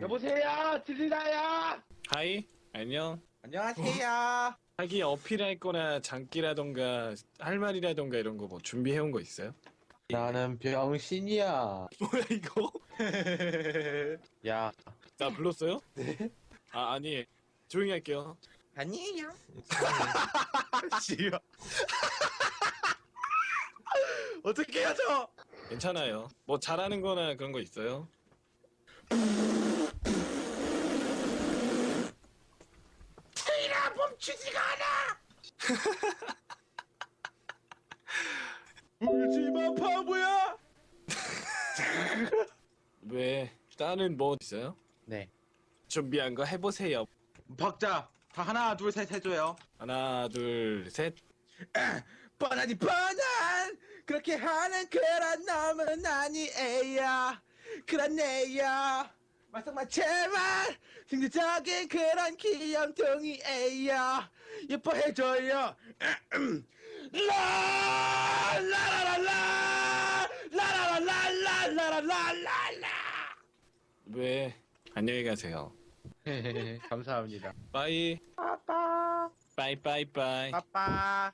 여보세요, 들리나요? 하이 안녕 안녕하세요. 자기 어필할 거나 장기라던가 할 말이라던가 이런 거 뭐 준비해 온 거 있어요? 나는 병신이야. 뭐야 이거? 야, 나 불렀어요? 네. 아 아니 조용히 할게요 아니에요. 씨발. 어떻게 해요, 저? 괜찮아요 뭐 잘하는 거나 그런 거 있어요? 이라 멈추지가 않아. 울지마 바보야. 왜 다른 뭐 있어요? 네. 준비한 거 해보세요 박자 다 하나 둘 셋 해줘요 하나 둘 셋 뻔하니 뻔한 그렇게 하는 그런 놈은 아니에요. 그렇네요. 말썽만 제발 승리적인 그런 귀염둥이에요. 예뻐해줘요. 라라라라 라 라라라라라라라라 왜 안녕히 가세요 감사합니다. 빠이 빠빠 빠이 빠이 빠이 빠빠